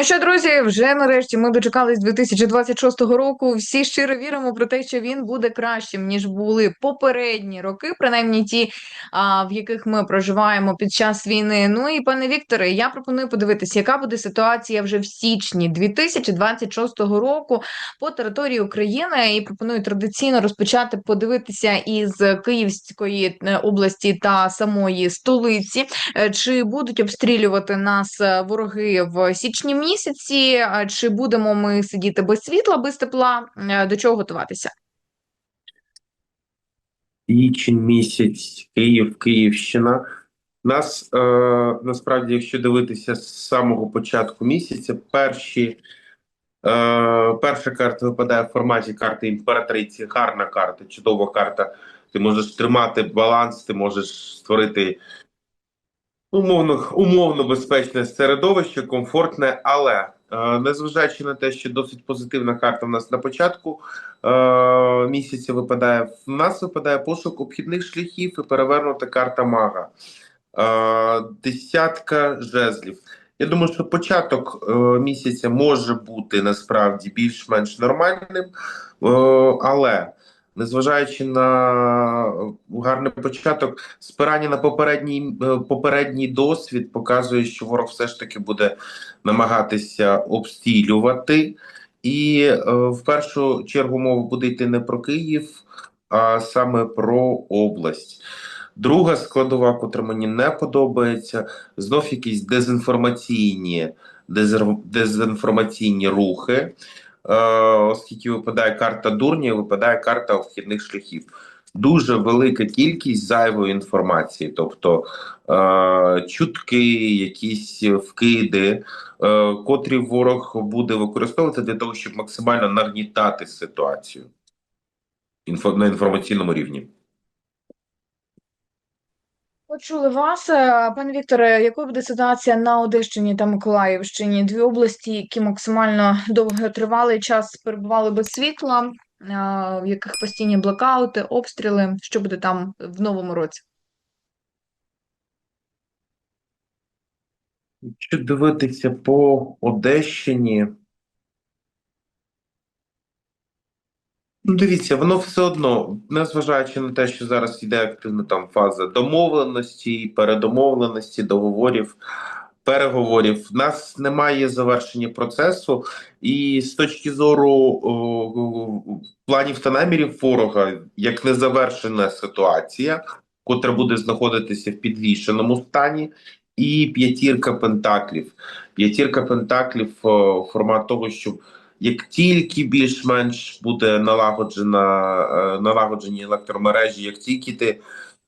Ну що, друзі, вже нарешті ми дочекались 2026 року. Всі щиро віримо про те, що він буде кращим ніж були попередні роки, принаймні ті, а, в яких ми проживаємо під час війни. Ну і пане Вікторе, я пропоную подивитися, яка буде ситуація вже в січні 2026 року по території України. І пропоную традиційно розпочати подивитися із Київської е, області та самої столиці. Е, Чи будуть обстрілювати нас е, вороги в січні місяці? Чи будемо ми сидіти без світла, без тепла? Е, До чого готуватися? Січень місяць, Київ, Київщина. Нас е, насправді, якщо дивитися з самого початку місяця, перші, е, перша карта випадає в форматі карти імператриці. Гарна карта, чудова карта. Ти можеш тримати баланс, ти можеш створити умовно, умовно безпечне середовище, комфортне, але е, незважаючи на те, що досить позитивна карта в нас на початку е, місяця випадає, в нас випадає пошук обхідних шляхів і перевернута карта мага. Е, десятка жезлів. Я думаю, що початок місяця може бути насправді більш-менш нормальним, але незважаючи на гарний початок, спирання на попередній е, попередній досвід показує, що ворог все ж таки буде намагатися обстрілювати, і е, в першу чергу мова буде йти не про Київ, а саме про область. Друга складова, котра мені не подобається, знов якісь дезінформаційні дезінформаційні рухи. Е, оскільки випадає карта дурні, випадає карта обхідних шляхів. Дуже велика кількість зайвої інформації, тобто е, чутки, якісь вкиди, е, котрі ворог буде використовувати для того, щоб максимально нагнітати ситуацію інфо, на інформаційному рівні. Почули вас, Е, пане Вікторе. Якою буде ситуація на Одещині та Миколаївщині? Дві області, які максимально довготривалий час перебували без світла, е, в яких постійні блокаути, обстріли. Що буде там в новому році? Якщо дивитися по Одещині, ну дивіться, воно все одно, незважаючи на те, що зараз йде активна там фаза домовленості, передомовленості, договорів, переговорів, в нас немає завершення процесу, і з точки зору о, планів та намірів ворога, як незавершена ситуація, котра буде знаходитися в підвішеному стані. І п'ятірка пентаклів. П'ятірка пентаклів о, формат того, що як тільки більш-менш буде налагоджена е, налагоджені електромережі, як тільки ти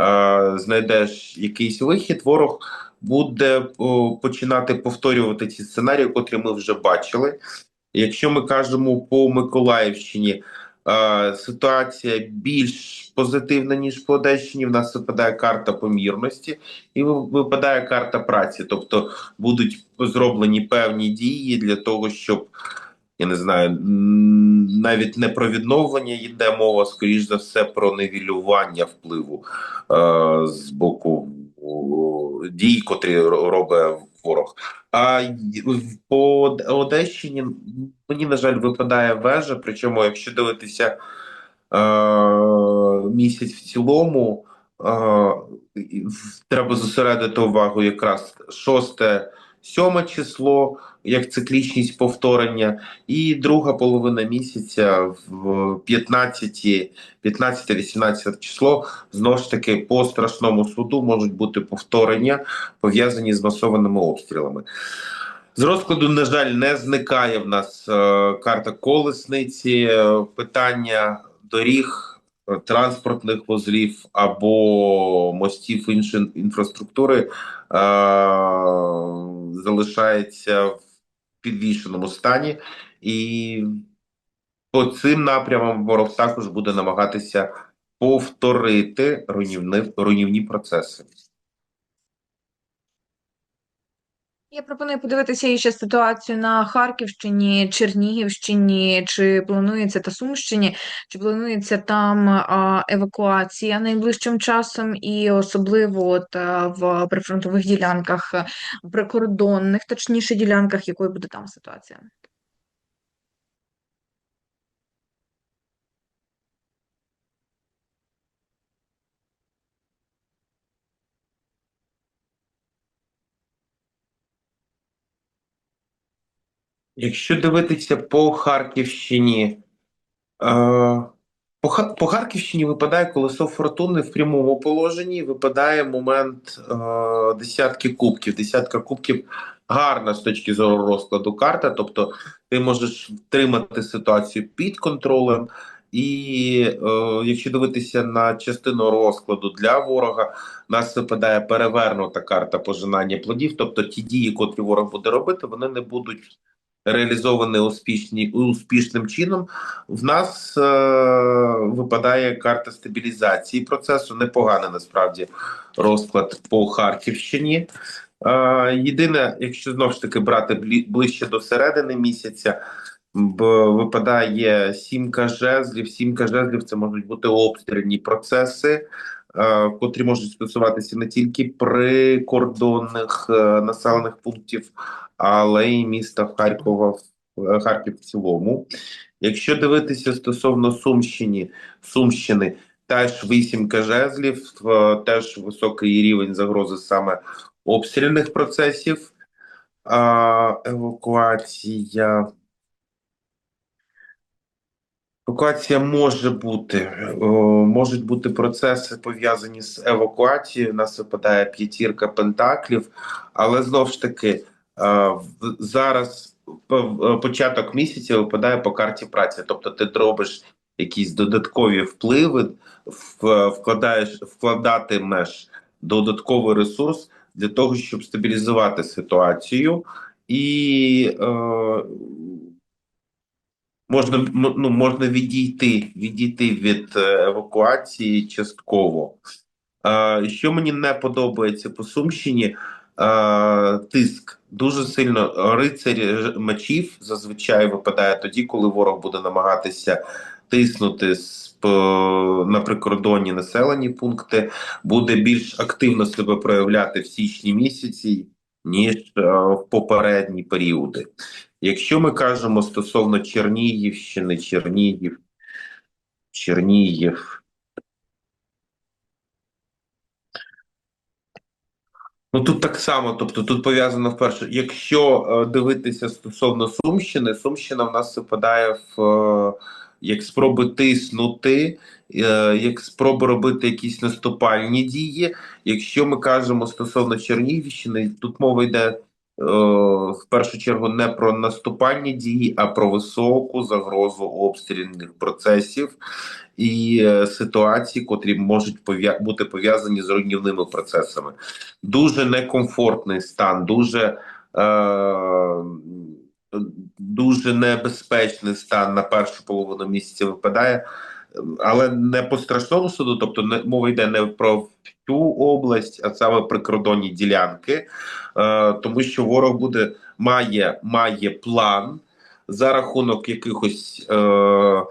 е, знайдеш якийсь вихід, ворог буде о, починати повторювати ці сценарії, котрі ми вже бачили. Якщо ми кажемо по Миколаївщині, е, ситуація більш позитивна ніж по Одещині. В нас випадає карта помірності і ви- випадає карта праці. Тобто будуть зроблені певні дії для того, щоб я не знаю, навіть не про відновлення йде мова, скоріш за все, про невілювання впливу е, з боку дій, котрі робить ворог. А по Одещині мені, на жаль, випадає вежа. Причому, якщо дивитися е, місяць в цілому, е, треба зосередити увагу якраз шосте, сьоме число, як циклічність повторення, і друга половина місяця в 15, 15-18 число знову ж таки по страшному суду можуть бути повторення, пов'язані з масованими обстрілами. З розкладу, на жаль, не зникає в нас е, карта колесниці, е, питання доріг, транспортних вузлів або мостів іншої інфраструктури е, залишається в підвішеному стані, і по цим напрямам ворог також буде намагатися повторити руйнівні, руйнівні процеси. Я пропоную подивитися ще ситуацію на Харківщині, Чернігівщині, чи планується та Сумщині, чи планується там евакуація найближчим часом, і особливо от в прифронтових ділянках, прикордонних, точніше, ділянках, якою буде там ситуація? Якщо дивитися по Харківщині, е, по, Харківщині випадає колесо фортуни в прямому положенні. Випадає момент е, десятки кубків. Десятка кубків гарна з точки зору розкладу карта. Тобто ти можеш втримати ситуацію під контролем. І е, якщо дивитися на частину розкладу для ворога, нас випадає перевернута карта пожинання плодів. Тобто ті дії, котрі ворог буде робити, вони не будуть реалізовані успішні, успішним чином. В нас е, випадає карта стабілізації процесу. Непоганий насправді розклад по Харківщині. Е, єдине, якщо знову ж таки брати ближче до середини місяця, б- випадає сімка жезлів. Сімка жезлів це можуть бути обстрільні процеси. Е, Котрі можуть стосуватися не тільки прикордонних е, населених пунктів, але й міста Харкова в Харків в цілому. Якщо дивитися стосовно Сумщини, Сумщини, теж вісімка жезлів, е, теж високий рівень загрози саме обстрільних процесів, евакуація. Евакуація може бути, можуть бути процеси пов'язані з евакуацією. У нас випадає п'ятірка пентаклів, але знову ж таки е, зараз е, початок місяця випадає по карті праці. Тобто ти робиш якісь додаткові впливи, в- вкладаєш, вкладатимеш додатковий ресурс для того, щоб стабілізувати ситуацію і. Е, Можна ну, можна відійти, відійти від е, евакуації частково. Що мені не подобається по Сумщині, тиск дуже сильно рицарь ж- мечів зазвичай випадає тоді, коли ворог буде намагатися тиснути на прикордонні населені пункти, буде більш активно себе проявляти в січні місяці, ніж е, в попередні періоди. Якщо ми кажемо стосовно Чернігівщини, Чернігів, Чернігів. Ну тут так само, тобто тут пов'язано вперше. Якщо е, дивитися стосовно Сумщини, Сумщина в нас випадає в е, як спроби тиснути, е, як спроби робити якісь наступальні дії. Якщо ми кажемо стосовно Чернігівщини, тут мова йде в першу чергу не про наступальні дії, а про високу загрозу обстрільних процесів і е, ситуацій, котрі можуть бути пов'язані з руйнівними процесами. Дуже некомфортний стан, дуже. Е- Дуже небезпечний стан на першу половину місяця випадає, але не по страшному суду, тобто не мова йде не про всю область, а саме прикордонні ділянки, е, тому що ворог буде має, має план за рахунок якихось. Е,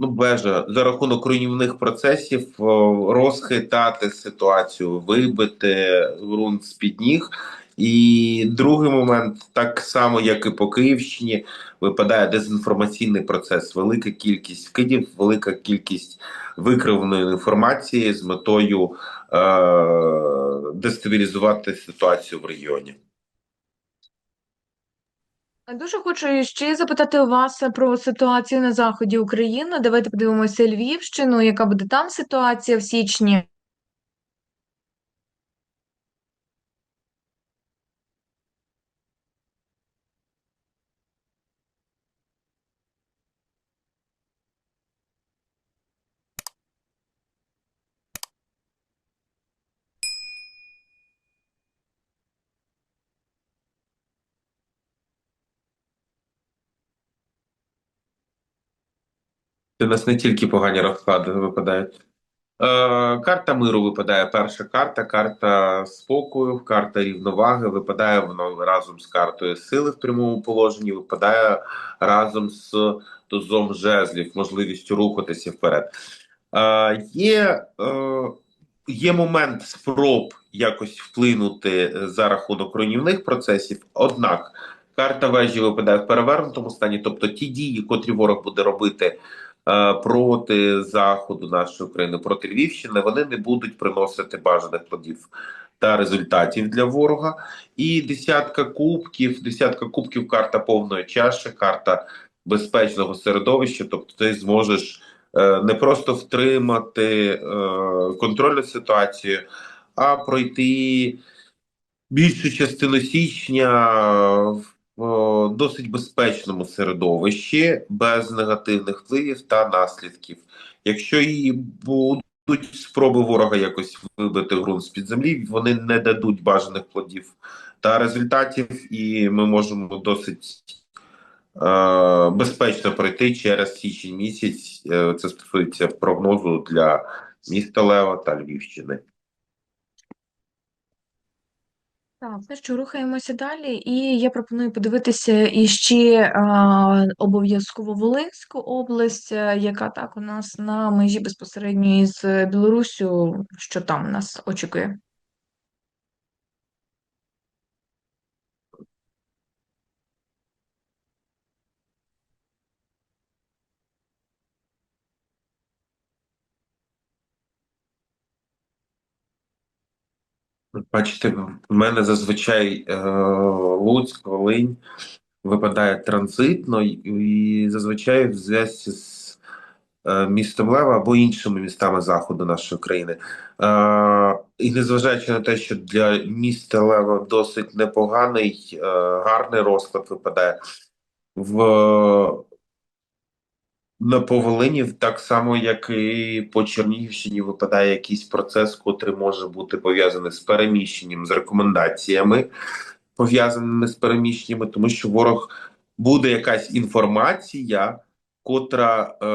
Ну, бежа за рахунок руйнівних процесів о, розхитати ситуацію, вибити ґрунт з під ніг. І другий момент, так само як і по Київщині, випадає дезінформаційний процес. Велика кількість вкидів, велика кількість викривленої інформації з метою е- дестабілізувати ситуацію в регіоні. Дуже хочу ще запитати вас про ситуацію на заході України. Давайте подивимося Львівщину, яка буде там ситуація в січні. У нас не тільки погані розклади випадають. карта миру випадає перша карта, карта спокою, карта рівноваги. Випадає вона разом з картою сили в прямому положенні, випадає разом з тузом жезлів, можливістю рухатися вперед. Е, є, е, є момент спроб якось вплинути за рахунок руйнівних процесів, однак карта вежі випадає в перевернутому стані, тобто ті дії, котрі ворог буде робити е, проти заходу нашої України, проти Львівщини, вони не будуть приносити бажаних плодів та результатів для ворога. І десятка кубків, десятка кубків, карта повної чаші, карта безпечного середовища, тобто ти зможеш е, не просто втримати е, контроль над ситуацією, а пройти більшу частину січня в досить безпечному середовищі, без негативних впливів та наслідків. Якщо і будуть спроби ворога якось вибити ґрунт з під землі, вони не дадуть бажаних плодів та результатів, і ми можемо досить е, безпечно пройти через січень місяць. Е, Це стосується прогнозу для міста Лева та Львівщини. Так, ну що, рухаємося далі, і я пропоную подивитися іще обов'язково Волинську область, яка так у нас на межі безпосередньо із Білоруссю, що там нас очікує. Бачите, в мене зазвичай е, Луцьк, Волинь випадає транзитно, і, зазвичай в зв'язку з е, містом Лева або іншими містами заходу нашої країни. Е, і незважаючи на те, що для міста Лева досить непоганий, гарний розклад випадає в на по Волині, так само, як і по Чернігівщині, випадає якийсь процес, котрий може бути пов'язаний з переміщенням, з рекомендаціями, пов'язаними з переміщеннями, тому що ворог буде якась інформація, котра е,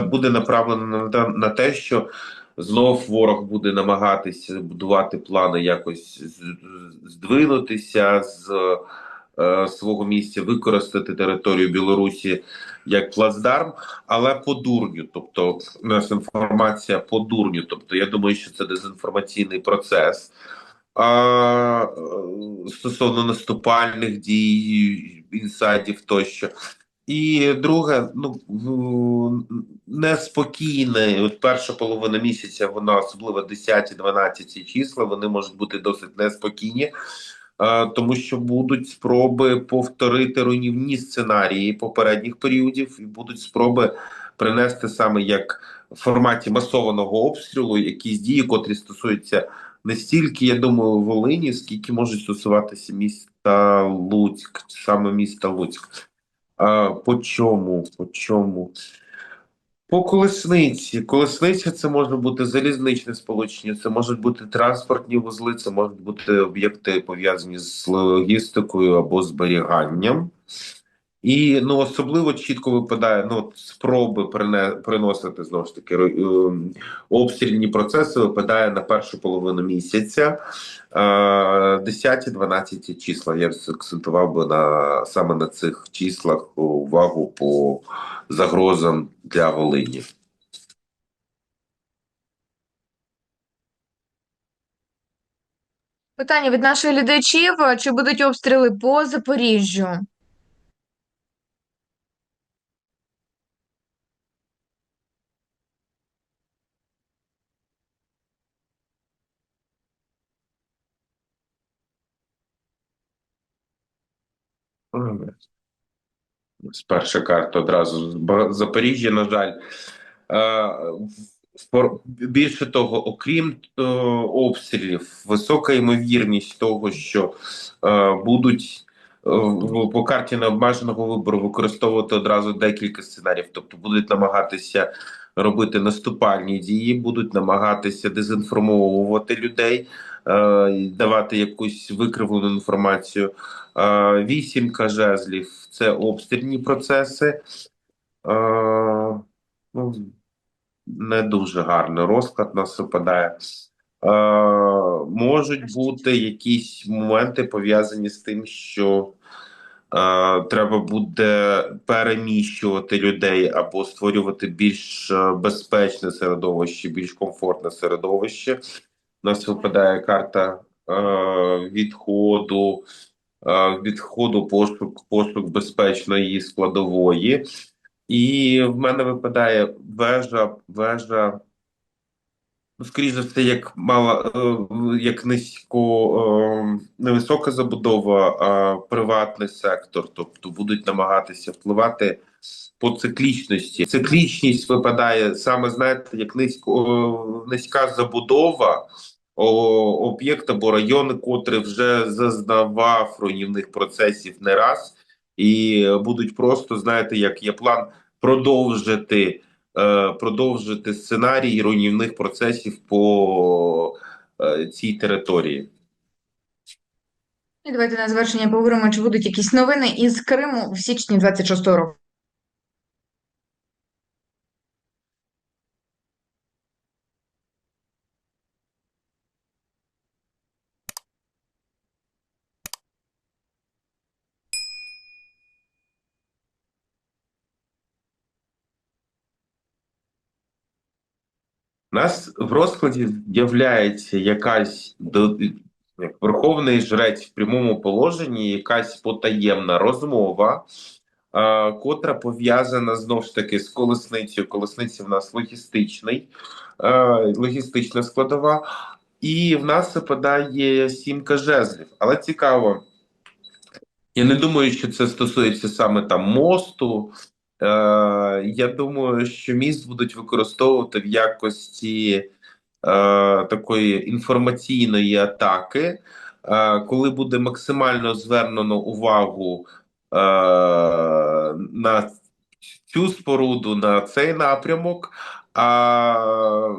буде направлена на, те- що знов ворог буде намагатися будувати плани якось здвинутися з е, свого місця, використати територію Білорусі як плацдарм, але по дурню. Тобто, у нас інформація по дурню. Тобто, я думаю, що це дезінформаційний процес. А, стосовно наступальних дій, інсайдів тощо. І друге, ну неспокійне, от перша половина місяця, вона особливо 10-12 числа, вони можуть бути досить неспокійні, тому що будуть спроби повторити руйнівні сценарії попередніх періодів, і будуть спроби принести саме як в форматі масованого обстрілу якісь дії, котрі стосуються не стільки, я думаю, Волині, скільки можуть стосуватися міста Луцьк, саме міста Луцьк. А, по чому? По чому? По колесниці. Колесниця це може бути залізничне сполучення, це можуть бути транспортні вузли, це можуть бути об'єкти пов'язані з логістикою або зберіганням. І ну особливо чітко випадає ну, спроби прине, приносити знову ж таки ем, обстрільні процеси випадає на першу половину місяця. Е, 10-12 числа. Я акцентував би на саме на цих числах увагу по загрозам для Волині. Питання від наших глядачів: чи будуть обстріли по Запоріжжю? З перша карта одразу Запоріжжя, на жаль. Е, Більше того, окрім е, обстрілів, висока ймовірність того, що е, будуть е, по карті необмеженого вибору використовувати одразу декілька сценаріїв, тобто будуть намагатися робити наступальні дії, будуть намагатися дезінформовувати людей, давати якусь викривлену інформацію. Е, Вісімка жезлів це обстрільні процеси. Е, Ну, не дуже гарний розклад нас випадає. Е, можуть бути якісь моменти пов'язані з тим, що е, треба буде переміщувати людей або створювати більш е, безпечне середовище, більш комфортне середовище. У нас випадає карта е, відходу, е, відходу пошук, пошук безпечної складової. І в мене випадає вежа, вежа, ну, скоріш за все, як мала, е, як низько, е, невисока забудова, а приватний сектор. Тобто будуть намагатися впливати по циклічності. Циклічність випадає саме, знаєте, як низько, е, низька забудова об'єкт або район, котрий вже зазнавав руйнівних процесів не раз, і будуть просто, знаєте, як є план продовжити, е, продовжити сценарій руйнівних процесів по е, цій території. І давайте на завершення поговоримо, чи будуть якісь новини із Криму в січні 26-го року. Нас в розкладі з'являється якась до як верховний жрець в прямому положенні, якась потаємна розмова, е, котра пов'язана знов ж таки з колесницею. Колесниця в нас логістичний, е, логістична складова, і в нас випадає сімка жезлів. Але цікаво, я не думаю, що це стосується саме там мосту. Е, я думаю, що міст будуть використовувати в якості е, такої інформаційної атаки, е, коли буде максимально звернено увагу на цю споруду, на цей напрямок. А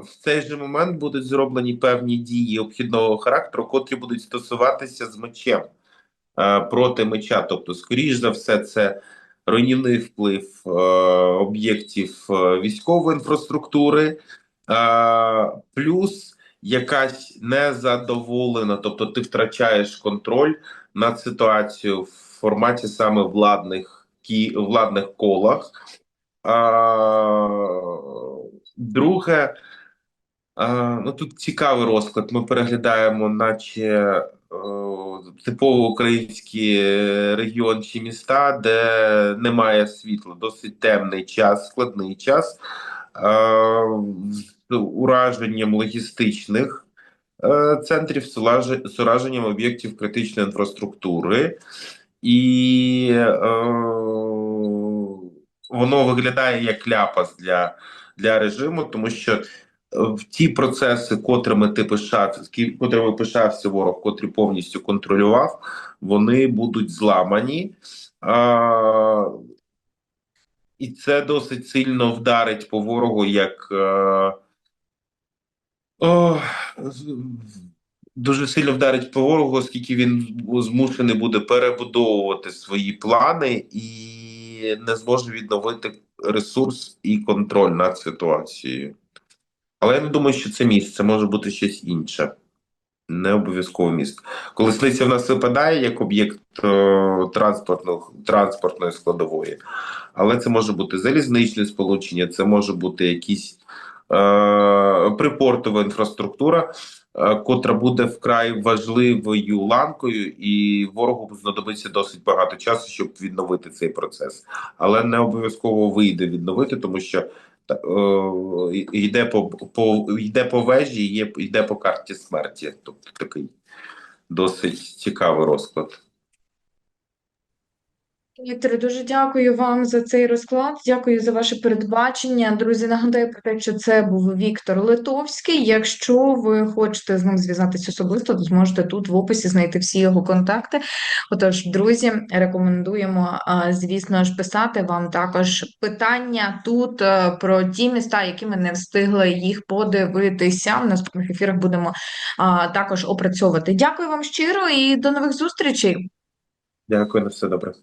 в цей же момент будуть зроблені певні дії обхідного характеру, котрі будуть стосуватися з мечем проти меча. Тобто, скоріш за все, це руйнівний вплив е, об'єктів е, військової інфраструктури, е, плюс якась незадоволена, тобто ти втрачаєш контроль над ситуацією в форматі саме владних кі, владних колах. Друге, ну тут цікавий розклад. Ми переглядаємо, наче типово український регіон чи міста, де немає світла, досить темний час, складний час е, з ураженням логістичних е, центрів, з ураженням об'єктів критичної інфраструктури, і е, воно виглядає як ляпас для, для режиму, тому що в ті процеси, котрими ти пишався, котрими пишався ворог, котрі повністю контролював, вони будуть зламані. А, і це досить сильно вдарить по ворогу, як е, о, дуже сильно вдарить по ворогу, оскільки він змушений буде перебудовувати свої плани і не зможе відновити ресурс і контроль над ситуацією. Але я не думаю, що це місце це може бути щось інше. Не обов'язково міст. Колесниця в нас випадає як об'єкт транспортної складової, але це може бути залізничне сполучення, це може бути якісь е, припортова інфраструктура, е, котра буде вкрай важливою ланкою, і ворогу знадобиться досить багато часу, щоб відновити цей процес. Але не обов'язково вийде відновити, тому що йде по, по йде по вежі, є йде по карті смерті. Тобто такий досить цікавий розклад. Вікторе, дуже дякую вам за цей розклад. Дякую за ваше передбачення. Друзі, нагадаю про те, що це був Віктор Литовський. Якщо ви хочете з ним зв'язатися особисто, то зможете тут в описі знайти всі його контакти. Отож, друзі, рекомендуємо, звісно ж, писати вам також питання тут е, про ті міста, які ми не встигли їх подивитися. В наступних ефірах будемо також опрацьовувати. Дякую вам щиро і до нових зустрічей. Дякую на все добре.